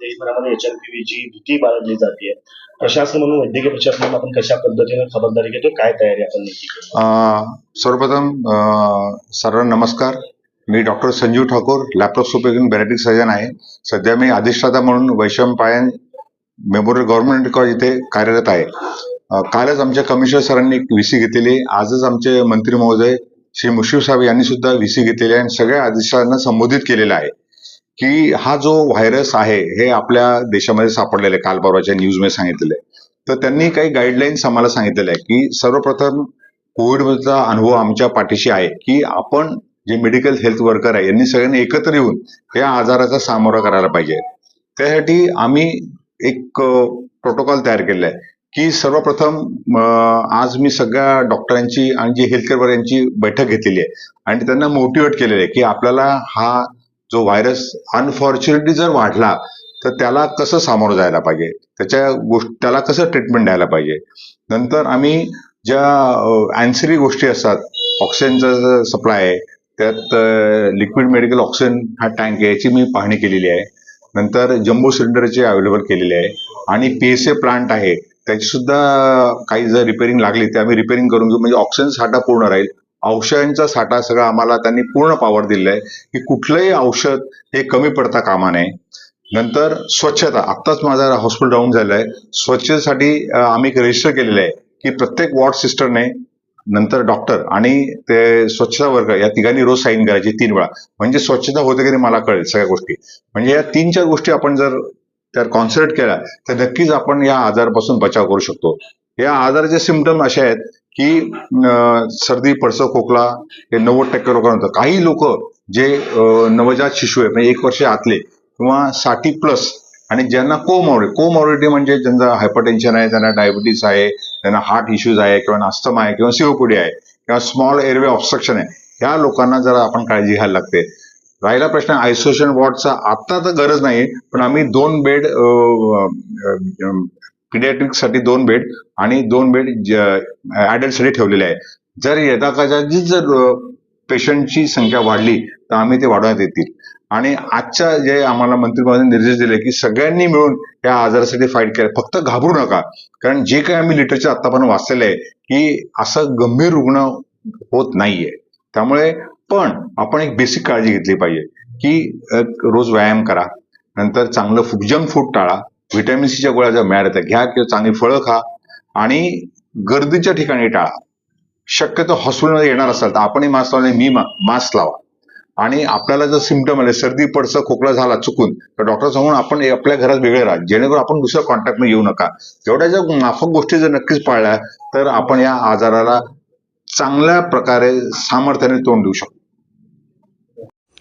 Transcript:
देशभरामध्ये H ची भीती बाळगली जाते प्रशासन म्हणून वैद्यकीय प्रशासन म्हणून आपण कशा पद्धतीने खबरदारी घेतो? काय तयारी आपण सर्वप्रथम अ, सर्वांना नमस्कार. मी doctor Sanjeev Thakur laparoscopic bariatric surgeon आहे. सध्या मी अधिष्ठाता म्हणून वैशम पायन मेमोरियल गव्हर्नमेंट कॉलेज इथे कार्यरत आहे. कालच आमच्या कमिशनर सरांनी एक व्हीसी घेतलेली आहे. आजच आमचे मंत्री महोदय श्री मुश्रीफ साहेब यांनी सुद्धा व्हीसी घेतलेली आहे आणि सगळ्या अधिष्ठातांना संबोधित केलेलं आहे. की हा जो व्हायरस आहे हे आपल्या देशामध्ये सापडलेला आहे. काल परवाच्या न्यूजमध्ये सांगितलेलं आहे. तर त्यांनी काही गाईडलाईन्स आम्हाला सांगितलेल्या आहे की सर्वप्रथम कोविडचा अनुभव आमच्या पाठीशी आहे की आपण जे मेडिकल हेल्थ वर्कर आहे यांनी सगळ्यांनी एकत्र येऊन या आजाराचा सामोरा करायला पाहिजे. त्यासाठी आम्ही एक प्रोटोकॉल तयार केलेला आहे की सर्वप्रथम आज मी सगळ्या डॉक्टरांची आणि जे हेल्थकेअर यांची बैठक घेतलेली आहे. आणि त्यांना मोटिवेट केलेलं आहे की आपल्याला हा जो व्हायरस अनफॉर्च्युनेटली जर वाढला तर त्याला कसं सामोरं जायला पाहिजे? त्याच्या गोष्ट त्याला कसं ट्रीटमेंट द्यायला पाहिजे? नंतर आम्ही ज्या अँसरी गोष्टी असतात ऑक्सिजनचा सप्लाय आहे त्यात लिक्विड मेडिकल ऑक्सिजन हा टँक आहे याची मी पाहणी केलेली आहे. नंतर जम्बो सिलेंडरचे अवेलेबल केलेले आहे. आणि पी एस ए प्लांट आहे त्याची सुद्धा काही जर रिपेरिंग लागली ते आम्ही रिपेरिंग करून घेऊ. म्हणजे ऑक्सिजन साठा पूर्ण राहील. औषधांचा साठा सगळा आम्हाला त्यांनी पूर्ण पावर दिलेला आहे. की कुठलंही औषध हे कमी पडता कामा नये. नंतर स्वच्छता. आत्ताच माझा हॉस्पिटल डाऊन झालं आहे स्वच्छतेसाठी आम्ही एक रजिस्टर केलेलं आहे की प्रत्येक वॉर्ड सिस्टरने नंतर डॉक्टर आणि ते स्वच्छता वर्ग या तिघांनी रोज साईन करायची तीन वेळा. म्हणजे स्वच्छता होते की नाही मला कळेल सगळ्या गोष्टी. म्हणजे या तीन चार गोष्टी आपण जर त्यात कॉन्सन्ट्रेट केल्या तर नक्कीच आपण या आजारापासून बचाव करू शकतो. या आजाराचे सिमटम असे आहेत की सर्दी पडसं खोकला हे नव्वद टक्के लोकांना होतं. काही लोक जे नवजात शिशु आहे म्हणजे एक वर्ष आतले किंवा साठी प्लस आणि ज्यांना कोमॉर्बिड कोमॉर्बिडिटी म्हणजे ज्यांना हायपरटेन्शन आहे त्यांना डायबिटीस आहे त्यांना हार्ट इश्यूज आहे किंवा अस्थमा आहे किंवा सीओपीडी आहे किंवा स्मॉल एअरवे ऑब्स्ट्रक्शन आहे ह्या लोकांना जरा आपण काळजी घ्यायला लागते. राहिला प्रश्न आयसोलेशन वॉर्डचा आता तर गरज नाही पण आम्ही दोन बेड पिडियाट्रिकसाठी दोन बेड आणि दोन बेड ॲडल्टसाठी ठेवलेले आहे जर यथाकदाचित जर पेशंटची संख्या वाढली तर आम्ही ते वाढवण्यात येतील. आणि आजच्या जे आम्हाला मंत्रिमंडळाने निर्देश दिले की सगळ्यांनी मिळून या आजारासाठी फाईट केलं. फक्त घाबरू नका. कारण जे काही आम्ही लिटरचर आतापर्यंत वाचलेलं आहे की असं गंभीर रुग्ण होत नाहीये. त्यामुळे पण आपण एक बेसिक काळजी घेतली पाहिजे की रोज व्यायाम करा. नंतर चांगलं जंक फूड टाळा. व्हिटॅमिन सीच्या गोळ्या जर मिळाल्या त्या घ्या किंवा चांगली फळं खा आणि गर्दीच्या ठिकाणी टाळा. शक्यतो हॉस्पिटलमध्ये येणार असाल तर आपणही मास्क लावले मी मास्क लावा. आणि आपल्याला जर सिमटम आले सर्दी पडसं खोकला झाला चुकून तर डॉक्टर सांगून आपण आपल्या घरात वेगळे राहा. जेणेकरून आपण दुसऱ्या कॉन्टॅक्टमध्ये येऊ नका. एवढ्या ज्या माफक गोष्टी जर नक्कीच पाळल्या तर आपण या आजाराला चांगल्या प्रकारे सामर्थ्याने तोंड देऊ शकतो.